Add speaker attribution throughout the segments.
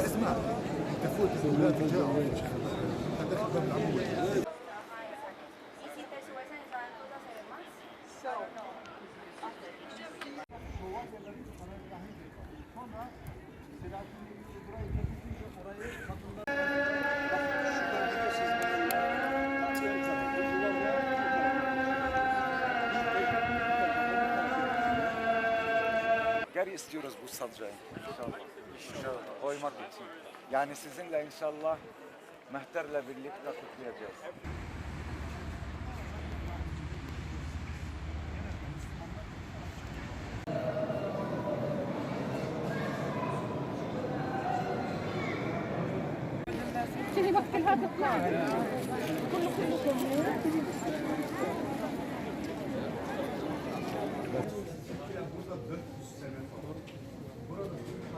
Speaker 1: اسمع تفوت الاولاد جاءوا هذاك الباب العمود
Speaker 2: Y si te subes en esa altura se ve más.
Speaker 3: Geri istiyoruz bu sancayı. İnşallah. İnşallah. Koymak için. Yani sizinle inşallah mehterle birlikte kutlayacağız.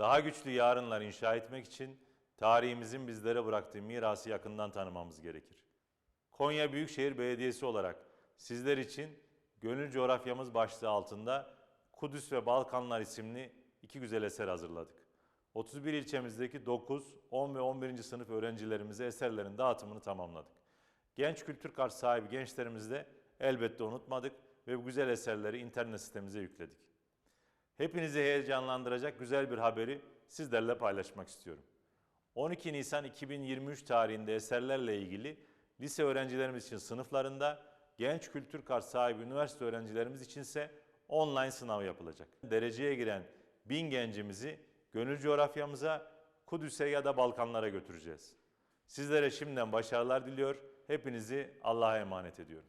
Speaker 4: Daha güçlü yarınlar inşa etmek için tarihimizin bizlere bıraktığı mirası yakından tanımamız gerekir. Konya Büyükşehir Belediyesi olarak sizler için gönül coğrafyamız başlığı altında Kudüs ve Balkanlar isimli iki güzel eser hazırladık. 31 ilçemizdeki 9, 10 ve 11. sınıf öğrencilerimize eserlerin dağıtımını tamamladık. Genç kültür kart sahibi gençlerimizi de elbette unutmadık ve bu güzel eserleri internet sitemize yükledik. Hepinizi heyecanlandıracak güzel bir haberi sizlerle paylaşmak istiyorum. 12 Nisan 2023 tarihinde eserlerle ilgili lise öğrencilerimiz için sınıflarında, genç kültür kart sahibi üniversite öğrencilerimiz içinse online sınav yapılacak. Dereceye giren bin gencimizi gönül coğrafyamıza, Kudüs'e ya da Balkanlara götüreceğiz. Sizlere şimdiden başarılar diliyor, hepinizi Allah'a emanet ediyorum.